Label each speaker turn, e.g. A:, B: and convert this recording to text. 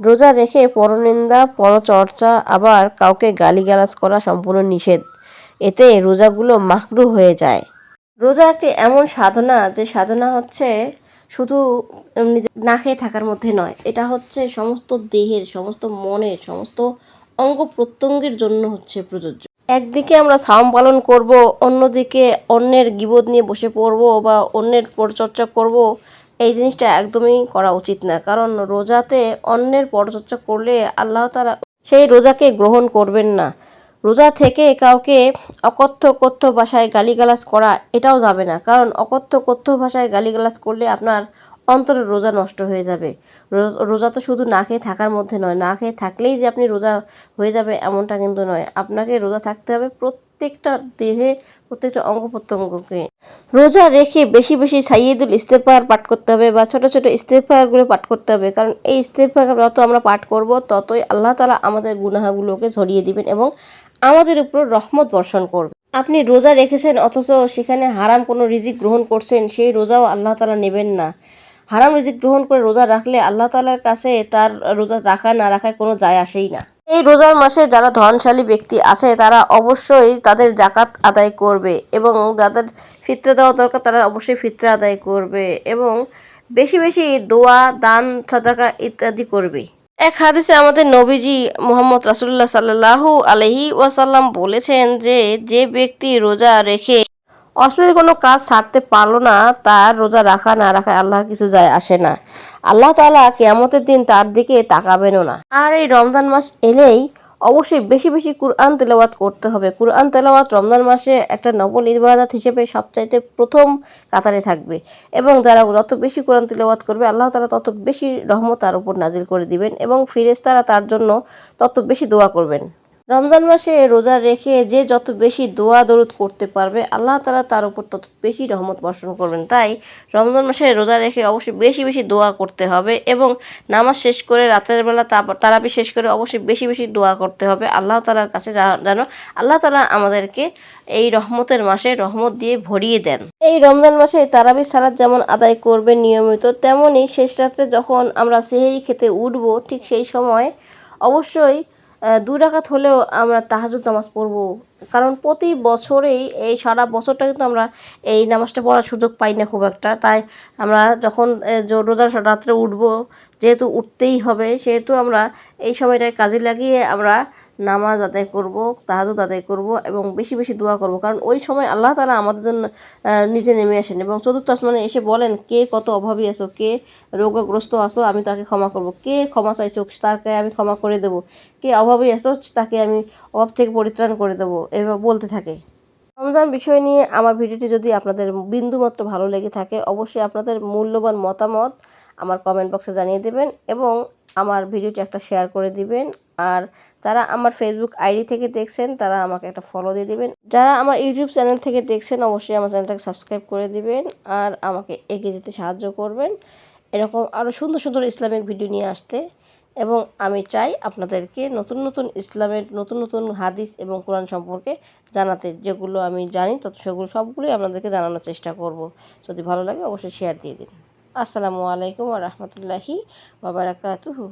A: রোজা রেখে পরনিন্দা, পরচর্চা, আবার কাউকে গালিগালাজ করা সম্পূর্ণ নিষেধ। এতে রোজাগুলো মাকরু হয়ে যায়। রোজা একটি এমন সাধনা যে সাধনা হচ্ছে শুধু না খেয়ে থাকার মধ্যে নয়। এটা হচ্ছে সমস্ত দেহের, সমস্ত মনের, সমস্ত অঙ্গ প্রত্যঙ্গের জন্য হচ্ছে প্রযোজ্য। একদিকে আমরা সাম পালন করব, অন্যদিকে অন্যের গিবোধ নিয়ে বসে পড়ব বা অন্যের পরিচর্যা করব এই জিনিসটা একদমই করা উচিত না। কারণ রোজাতে অন্যের পরচর্চা করলে আল্লাহ তালা সেই রোজাকে গ্রহণ করবেন না। রোজা থেকে কাউকে অকথ্য কথ্য ভাষায় গালিগালাজ করা এটাও যাবে না। কারণ অকথ্য কথ্য ভাষায় গালিগালাজ করলে আপনার অন্তরের রোজা নষ্ট হয়ে যাবে। রোজ- তো শুধু না খেয়ে থাকার মধ্যে নয়। না খেয়ে থাকলেই যে আপনি রোজা হয়ে যাবে এমনটা কিন্তু নয়। আপনাকে রোজা থাকতে হবে প্রত্যেকটা দেহে প্রত্যেকটা অঙ্গ প্রত্যঙ্গকে রোজা রেখে বেশি বেশি সাইয়েদুল ইস্তেফার পাঠ করতে হবে বা ছোটো ছোটো ইস্তেফারগুলো পাঠ করতে হবে। কারণ এই ইস্তেফার যত আমরা পাঠ করব, ততই আল্লাহ তালা আমাদের গুনাহাগুলোকে ঝরিয়ে দিবেন এবং আমাদের উপর রহমত বর্ষণ করবে। আপনি রোজা রেখেছেন, অথচ সেখানে হারাম কোনো রিজিক গ্রহণ করছেন, সেই রোজাও আল্লাহ তালা নেবেন না। হারাম রিজিক গ্রহণ করে রোজা রাখলে আল্লাহ তালার কাছে তার রোজা রাখা না রাখায় কোনো যায় আসেই না। এই রোজার মাসে যারা ধনশালী ব্যক্তি আছে, তারা অবশ্যই তাদের জাকাত আদায় করবে এবং যাদের ফিতরা দেওয়া দরকার, তারা অবশ্যই ফিতরা আদায় করবে এবং বেশি বেশি দোয়া, দান, সাদাকা ইত্যাদি করবে। এক হাদিসে আমাদের নবীজি মোহাম্মদ রাসুল্লাহ সাল্লাহু আলহি ওয়াসাল্লাম বলেছেন যে যে ব্যক্তি রোজা রেখে অশ্লীল কোনো কাজ ছাড়তে পারল না, তার রোজা রাখা না রাখা আল্লাহর কিছু যায় আসে না। আল্লাহ তালা কেয়ামতের দিন তার দিকে তাকাবেনও না। আর এই রমজান মাস এলেই অবশ্যই বেশি বেশি কুরআন তেলাওয়াত করতে হবে। কুরআন তেলাওয়াত রমজান মাসে একটা নবল ইবাদত হিসেবে সবচাইতে প্রথম কাতারে থাকবে। এবং যারা যত বেশি কোরআন তেলাওয়াত করবে, আল্লাহ তাআলা তত বেশি রহমত তার উপর নাজিল করে দিবেন এবং ফিরেশতারা তার জন্য তত বেশি দোয়া করবেন। রমজান মাসে রোজা রেখে যে যত বেশি দোয়া দরুদ করতে পারবে, আল্লাহ তালা তার উপর তত বেশি রহমত বর্ষণ করবেন। তাই রমজান মাসে রোজা রেখে অবশ্যই বেশি বেশি দোয়া করতে হবে এবং নামাজ শেষ করে রাতের বেলা তারাবি শেষ করে অবশ্যই বেশি বেশি দোয়া করতে হবে আল্লাহ তালার কাছে যেন আল্লাহ তালা আমাদেরকে এই রহমতের মাসে রহমত দিয়ে ভরিয়ে দেন। এই রমজান মাসে তারাবি সালাদ যেমন আদায় করবে নিয়মিত তেমনই শেষ রাত্রে যখন আমরা সেহেরি খেতে উঠবো, ঠিক সেই সময় অবশ্যই আহ, দু রাকাত হলেও আমরা তাহাজুদ নামাজ পড়ব। কারণ প্রতি বছরেই এই সারা বছরটা কিন্তু আমরা এই নামাজটা পড়ার সুযোগ পাই না খুব একটা। তাই আমরা যখন রোজার রাত্রে উঠবো যেহেতু উঠতেই হবে সেহেতু আমরা এই সময়টায় কাজে লাগিয়ে আমরা নামাজ আদায় করব তাহাজুদ আদায় করব এবং বেশি বেশি দোয়া করব। কারণ ওই সময় আল্লাহ তালা আমাদের জন্য নিজে নেমে আসেন এবং চতুর্থ আসমানে এসে বলেন, কে কত অভাবী আছো? কে রোগগ্রস্ত আছো? আমি তাকে ক্ষমা করব। কে ক্ষমা চাইছো? তাকে আমি ক্ষমা করে দেব। কে অভাবী আছো? তাকে আমি অভাব থেকে পরিত্রাণ করে দেবো। এভাবে বলতে থাকে। রমজান বিষয় নিয়ে আমার ভিডিওটি যদি আপনাদের বিন্দুমাত্র ভালো লেগে থাকে, অবশ্যই আপনাদের মূল্যবান মতামত আমার কমেন্ট বক্সে জানিয়ে দেবেন এবং আমার ভিডিওটি একটা শেয়ার করে দিবেন। আর যারা আমার ফেসবুক আইডি থেকে দেখছেন, তারা আমাকে একটা ফলো দিয়ে দিবেন। যারা আমার ইউটিউব চ্যানেল থেকে দেখছেন, অবশ্যই আমার চ্যানেলটাকে সাবস্ক্রাইব করে দিবেন আর আমাকে এগিয়ে যেতে সাহায্য করবেন। এরকম আরও সুন্দর সুন্দর ইসলামিক ভিডিও নিয়ে আসতে। এবং আমি চাই আপনাদেরকে নতুন নতুন ইসলামের নতুন নতুন হাদিস এবং কোরআন সম্পর্কে জানাতে। যেগুলো আমি জানি তত সেগুলো সবগুলোই আপনাদেরকে জানানোর চেষ্টা করব। যদি ভালো লাগে, অবশ্যই শেয়ার দিয়ে দিন। আসসালামু আলাইকুম রহমতুল্লাহি বাবারাকাতুহু